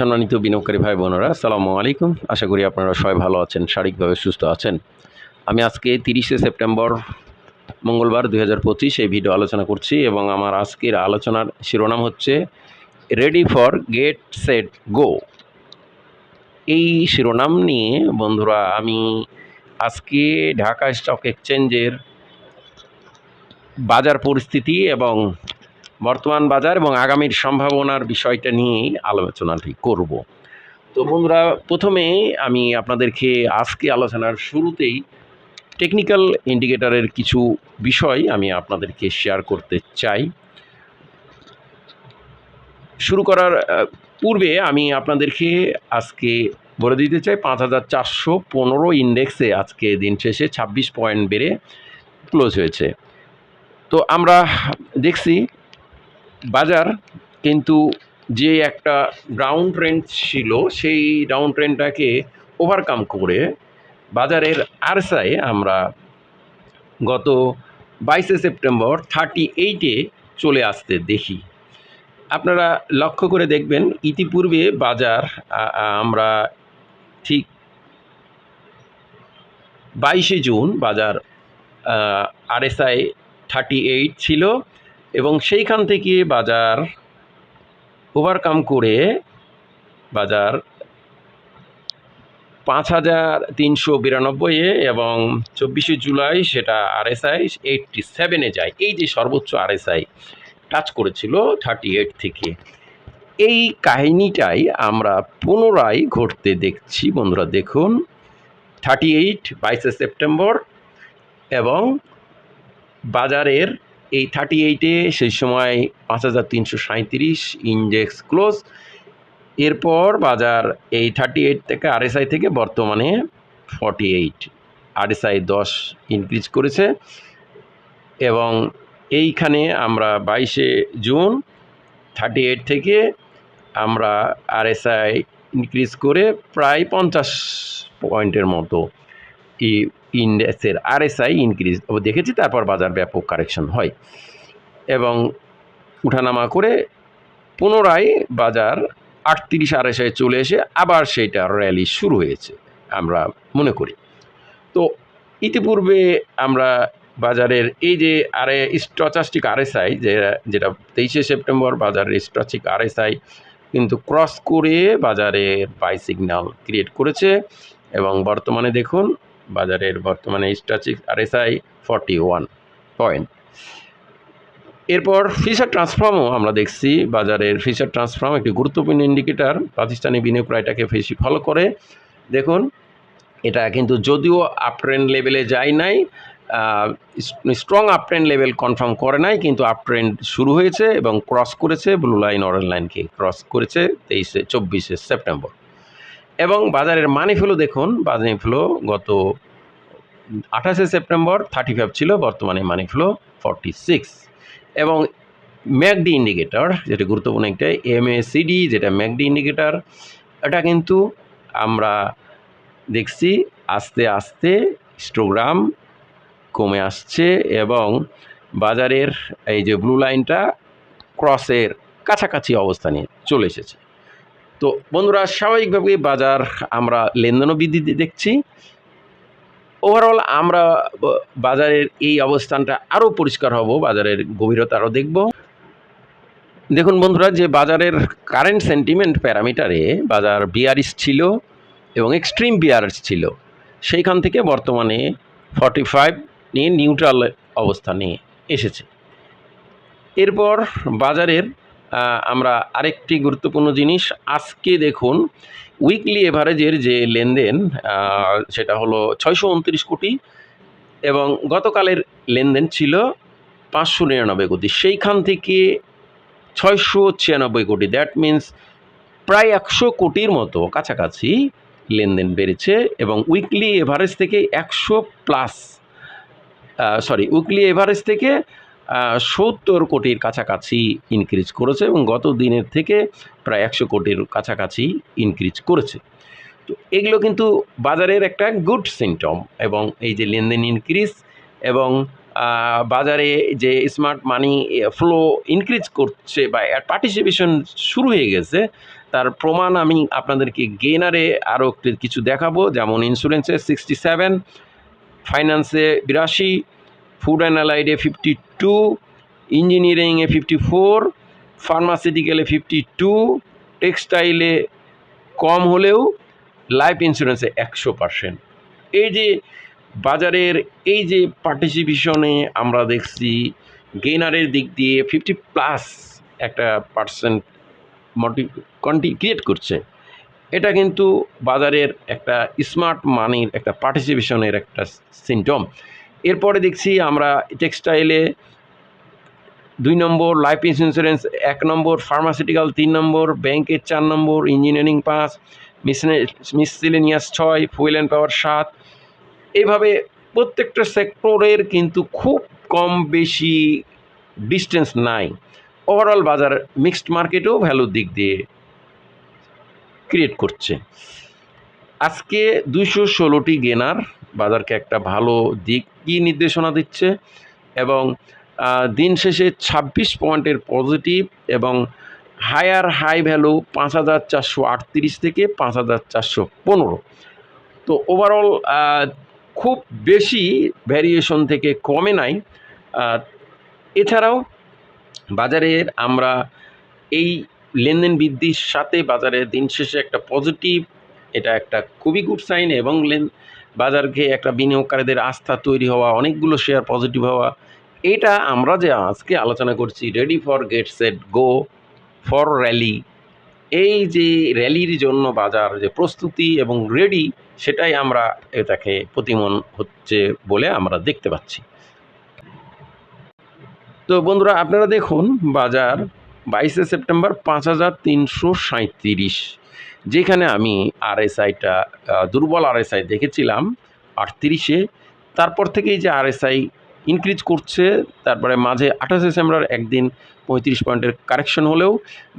সম্মানিত বিনিয়োগকারী ভাই বোনেরা, আসসালামু আলাইকুম। আশা করি আপনারা সবাই ভালো আছেন, শারীরিকভাবে সুস্থ আছেন। আমি আজকে তিরিশে সেপ্টেম্বর, মঙ্গলবার দুই হাজার পঁচিশ এই ভিডিও আলোচনা করছি এবং আমার আজকের আলোচনার শিরোনাম হচ্ছে ready for get set go এই শিরোনাম নিয়ে বন্ধুরা, আমি আজকে ঢাকা স্টক এক্সচেঞ্জের বাজার পরিস্থিতি এবং বর্তমান বাজার এবং আগামীর সম্ভাবনার বিষয়টা নিয়েই আলোচনাটি করব। তো বন্ধুরা, প্রথমে আমি আপনাদেরকে আজকে আলোচনার শুরুতেই টেকনিক্যাল ইন্ডিকেটারের কিছু বিষয় আমি আপনাদেরকে শেয়ার করতে চাই। শুরু করার পূর্বে আমি আপনাদেরকে আজকে বলে দিতে চাই, পাঁচ হাজার চারশো পনেরো ইন্ডেক্সে আজকে দিন শেষে ছাব্বিশ পয়েন্ট বেড়ে ক্লোজ হয়েছে। তো আমরা দেখছি বাজার, কিন্তু যে একটা ডাউন ট্রেন্ড ছিল, সেই ডাউন ট্রেন্ডটাকে ওভারকাম করে বাজারের আরসায় আমরা গত বাইশে সেপ্টেম্বর থার্টি এইটে চলে আসতে দেখি। আপনারা লক্ষ্য করে দেখবেন, ইতিপূর্বে বাজার আমরা ঠিক বাইশে জুন বাজার আরএসআই থার্টি এইট ছিল। এবং সেইখান থেকে বাজার ওভারকাম করে বাজার পাঁচ হাজার তিনশো বিরানব্বইয়ে এবং চব্বিশে জুলাই সেটা আরএসআই এইটটি সেভেনে যায়। এই যে সর্বোচ্চ আরএসআই টাচ করেছিল থার্টি এইট থেকে। এই কাহিনীটাই আমরা পুনরায় ঘটতে দেখছি বন্ধুরা, দেখুন। থার্টি এইট বাইশে সেপ্টেম্বর এবং বাজারের এই থার্টি এইটে সেই সময় পাঁচ হাজার তিনশো সাঁত্রিশ ইন্ডেক্স ক্লোজ এরপর বাজার এই থার্টি এইট থেকে আরএসআই থেকে বর্তমানে ফর্টি এইট আরএসআই দশ ইনক্রিজ করেছে। এবং এইখানে আমরা বাইশে জুন থার্টি এইট থেকে আমরা আরএসআই ইনক্রিজ করে প্রায় পঞ্চাশ পয়েন্টের মতো। এই ইন্ডেক্সের আরএসআই ইনক্রিজ। দেখেছি, তারপর বাজার ব্যাপক কারেকশন হয়। এবং উঠানামা করে পুনরায় বাজার আটত্রিশ আড়াইশায় চলে এসে আবার সেইটা র্যালি শুরু হয়েছে, আমরা মনে করি। তো ইতিপূর্বে আমরা বাজারের এই যে আরে, স্টচাস্টিক আরএসআই যে, যেটা তেইশে সেপ্টেম্বর বাজারের স্টচিক আরএসআই কিন্তু ক্রস করে বাজারের বাই সিগন্যাল ক্রিয়েট করেছে। এবং বর্তমানে দেখুন বাজারের বর্তমানে stochastic RSI forty one point. এরপর ফিচার ট্রান্সফর্মও আমরা দেখছি, বাজারের ফিচার ট্রান্সফর্ম একটি গুরুত্বপূর্ণ ইন্ডিকেটর, প্রাতিষ্ঠানিক বিনিয়োগ এটাকে বেশি ফলো করে। দেখুন, এটা কিন্তু যদিও আপট্রেন্ড লেভেলে যায় নাই স্ট্রং আপট্রেন্ড লেভেল কনফার্ম করে নাই, কিন্তু আপট্রেন্ড শুরু হয়েছে এবং ক্রস করেছে ব্লু লাইন অরেঞ্জ লাইনকে ক্রস করেছে তেইশে, চব্বিশে সেপ্টেম্বর এবং বাজারের মানি ফ্লো দেখুন মানি ফ্লো গত আঠাশে সেপ্টেম্বর থার্টি ফাইভ ছিল, বর্তমানে মানি ফ্লো ফর্টি সিক্স এবং ম্যাকডি ইন্ডিকেটর যেটা গুরুত্বপূর্ণ একটা এমএসিডি যেটা ম্যাকডি ইন্ডিকেটর এটা কিন্তু আমরা দেখছি আস্তে আস্তে স্টোগ্রাম কমে আসছে এবং বাজারের এই যে ব্লু লাইনটা ক্রসের কাছাকাছি অবস্থানে চলে এসেছে। তো বন্ধুরা, স্বাভাবিকভাবে বাজার আমরা লেনদেনও বৃদ্ধি দেখছি। ওভারঅল আমরা বাজারের এই অবস্থানটা আরও পরিষ্কার হব, বাজারের গভীরতা আরও দেখব। দেখুন বন্ধুরা, যে বাজারের কারেন্ট সেন্টিমেন্ট প্যারামিটারে বাজার বিয়ারিস ছিল এবং এক্সট্রিম বিয়ারিশ ছিল। সেইখান থেকে বর্তমানে ফর্টি ফাইভ নিয়ে নিউট্রাল অবস্থানে এসেছে। এরপর বাজারের আমরা আরেকটি গুরুত্বপূর্ণ জিনিস। আজকে দেখুন উইকলি এভারেজের যে লেনদেন সেটা হলো ছয়শো উনত্রিশ কোটি এবং গতকালের লেনদেন ছিল পাঁচশো নিরানব্বই কোটি। সেইখান থেকে ছয়শো ছিয়ানব্বই কোটি। দ্যাট মিন্স প্রায় একশো কোটির মতো কাছাকাছি লেনদেন বেড়েছে এবং উইকলি এভারেজ থেকে একশো প্লাস সরি উইকলি এভারেজ থেকে সত্তর কোটির কাছাকাছি ইনক্রিজ করেছে এবং গত দিনের থেকে প্রায় একশো কোটির কাছাকাছি ইনক্রিজ করেছে। তো এগুলো কিন্তু বাজারের একটা গুড সিমটম এবং এই যে লেনদেন ইনক্রিজ এবং বাজারে যে স্মার্ট মানি ফ্লো ইনক্রিজ করছে বা পার্টিসিপেশন শুরু হয়ে গেছে, তার প্রমাণ আমি আপনাদেরকে গেনারে আরও কিছু দেখাবো। যেমন ইন্স্যুরেন্সে সিক্সটি সেভেন ফাইন্যান্সে বিরাশি ফুড অ্যান্ড অ্যালাইডে ফিফটি টু ইঞ্জিনিয়ারিংয়ে ফিফটি ফোর ফার্মাসিউটিক্যালে ফিফটি টু টেক্সটাইলে কম হলেও লাইফ ইন্স্যুরেন্সে একশো পার্সেন্ট এই যে বাজারের, এই যে পার্টিসিপেশনে আমরা দেখছি গেইনারের দিক দিয়ে ফিফটি প্লাস একটা পার্সেন্ট মোটি কন্টি ক্রিয়েট করছে। এটা কিন্তু বাজারের একটা স্মার্ট মানির একটা পার্টিসিপেশনের একটা সিমটম এরপরে দেখছি আমরা টেক্সটাইলে দুই নম্বর লাইফ ইন্স্যুরেন্স এক নম্বর ফার্মাসিউটিক্যাল তিন নম্বর ব্যাংকের চার নম্বর ইঞ্জিনিয়ারিং পাঁচ মিসসিলেনিয়াস ছয় ফুয়েল অ্যান্ড পাওয়ার সাত। এইভাবে প্রত্যেকটা সেক্টরের কিন্তু খুব কম বেশি ডিস্টেন্স নাই। ওভারঅল বাজার মিক্সড মার্কেটেও ভ্যালুর দিক দিয়ে ক্রিয়েট করছে। আজকে দুইশো ষোলোটি গেনার বাজারকে একটা ভালো দিক কি নির্দেশনা দিচ্ছে এবং দিন শেষে ছাব্বিশ পয়েন্টের পজিটিভ এবং হায়ার হাই ভ্যালু পাঁচ হাজার চারশো আটত্রিশ থেকে পাঁচ হাজার চারশো পনেরো। তো ওভারঅল খুব বেশি ভ্যারিয়েশন থেকে কমে নাই। এছাড়াও বাজারের আমরা এই লেনদেন বৃদ্ধির সাথে বাজারে দিন শেষে একটা পজিটিভ এটা একটা খুবই গুড সাইন এবং লেন বাজারকে একটা বিনিয়োগকারীদের আস্থা তৈরি হওয়া, অনেকগুলো শেয়ার পজিটিভ হওয়া, এটা আমরা যে আজকে আলোচনা করছি ready for get set go for rally এই যে র্যালির জন্য বাজার যে প্রস্তুতি এবং রেডি সেটাই আমরা এটাকে প্রতিমন হচ্ছে বলে আমরা দেখতে পাচ্ছি। তো বন্ধুরা, আপনারা দেখুন, বাজার বাইশে সেপ্টেম্বর পাঁচ হাজার তিনশো সাঁত্রিশ যেখানে আমি আরএসআইটা দুর্বল আরএসআই দেখেছিলাম আটত্রিশে। তারপর থেকেই যে আরএসআই ইনক্রিজ করছে, তারপরে মাঝে আঠাশে ডিসেম্বর একদিন পঁয়ত্রিশ পয়েন্টের কারেকশন হলেও,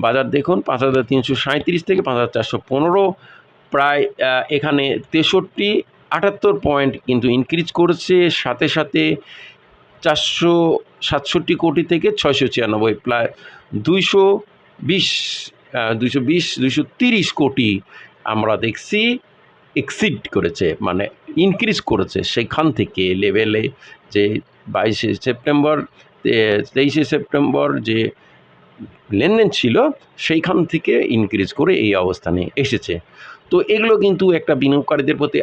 বাজার দেখুন পাঁচ হাজার তিনশো সাঁত্রিশ থেকে পাঁচ হাজার চারশো পনেরো, প্রায় এখানে তেষট্টি, আটাত্তর পয়েন্ট কিন্তু ইনক্রিজ করেছে। সাথে সাথে চারশো সাতষট্টি কোটি থেকে ছয়শো ছিয়ানব্বই, প্রায় দুইশো বিশ দুইশো বিশ তিরিশ কোটি আমরা দেখছি এক্সিড করেছে মানে ইনক্রিজ করেছে সেখান থেকে লেভেলে যে বাইশে সেপ্টেম্বর তেইশে সেপ্টেম্বর যে লেনদেন ছিল সেইখান থেকে ইনক্রিজ করে এই অবস্থানে এসেছে। তো এগুলো কিন্তু একটা বিনিয়োগকারীদের প্রতি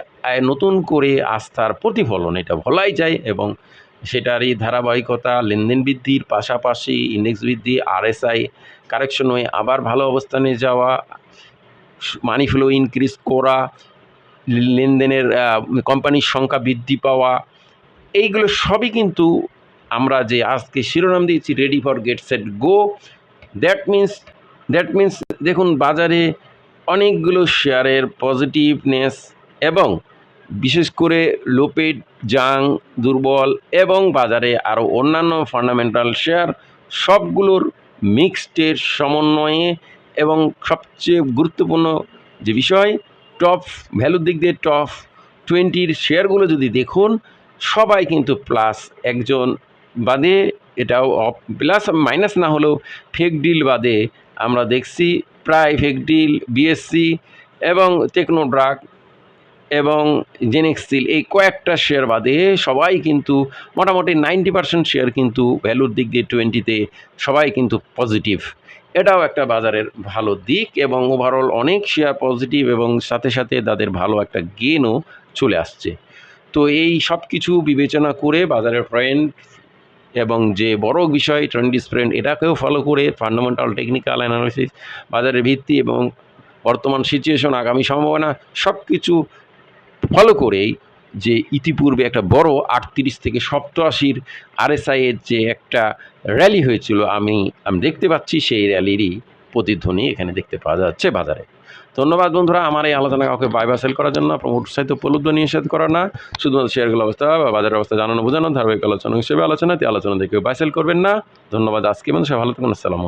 নতুন করে আস্থার প্রতিফলন, এটা বলাই যায় এবং সেটারই ধারাবাহিকতা, লেনদেন বৃদ্ধির পাশাপাশি ইন্ডেক্স বৃদ্ধি আরএসআই কারেকশন হয়ে আবার ভালো অবস্থানে যাওয়া মানি ফ্লো ইনক্রিজ করা, লেনদেনের কোম্পানির সংখ্যা বৃদ্ধি পাওয়া, এইগুলো সবই কিন্তু আমরা যে আজকে শিরোনাম দিয়েছি ready for get set go that means that means দেখুন বাজারে অনেকগুলো শেয়ারের পজিটিভনেস এবং বিশেষ করে লোপেড জাং, দুর্বল এবং বাজারে আরও অন্যান্য ফান্ডামেন্টাল শেয়ার সবগুলোর মিক্সডের সমন্বয়ে এবং সবচেয়ে গুরুত্বপূর্ণ যে বিষয় টপ ভ্যালুর দিক দিয়ে টপ টোয়েন্টির শেয়ারগুলো যদি দেখুন, সবাই কিন্তু প্লাস একজন বাদে, এটাও প্লাস মাইনাস না হলেও ফেক ডিল বাদে আমরা দেখছি প্রায় ফেক ডিল বিএসসি এবং টেকনোড্রাগ এবং জেনেক্সিল এই কয়েকটা শেয়ার বাদে সবাই কিন্তু মোটামুটি নাইনটি পার্সেন্ট শেয়ার কিন্তু ভ্যালুর দিক দিয়ে টোয়েন্টিতে সবাই কিন্তু পজিটিভ এটাও একটা বাজারের ভালো দিক এবং ওভারঅল অনেক শেয়ার পজিটিভ এবং সাথে সাথে তাদের ভালো একটা গেনও চলে আসছে। তো এই সব কিছু বিবেচনা করে বাজারের ট্রেন্ড এবং যে বড় বিষয় ট্রেন্ড স্প্রেন্ড এটাকেও ফলো করে ফান্ডামেন্টাল টেকনিক্যাল অ্যানালিসিস বাজারের ভিত্তি এবং বর্তমান সিচুয়েশন আগামী সম্ভাবনা সব কিছু ফলো করেই যে ইতিপূর্বে একটা বড় আটত্রিশ থেকে সপ্তআশির আরএসআই এর যে একটা র্যালি হয়েছিল, আমি আমি দেখতে পাচ্ছি সেই র্যালিরই প্রতিধ্বনি এখানে দেখতে পাওয়া যাচ্ছে বাজারে। ধন্যবাদ বন্ধুরা, আমার এই আলোচনা কাউকে বাই বা সেল করার জন্য, আপনার উৎসাহিত উপলব্ধ নিষেধ করা না। শুধুমাত্র শেয়ারগুলো অবস্থা বা বাজারের অবস্থা জানানো, বোঝানো, ধারাবাহিক আলোচনা হিসেবে আলোচনা, তে আলোচনা দেখে বাইসেল করবেন না। ধন্যবাদ আজকে মানে সবাই ভালো থাকুন, আসসালামু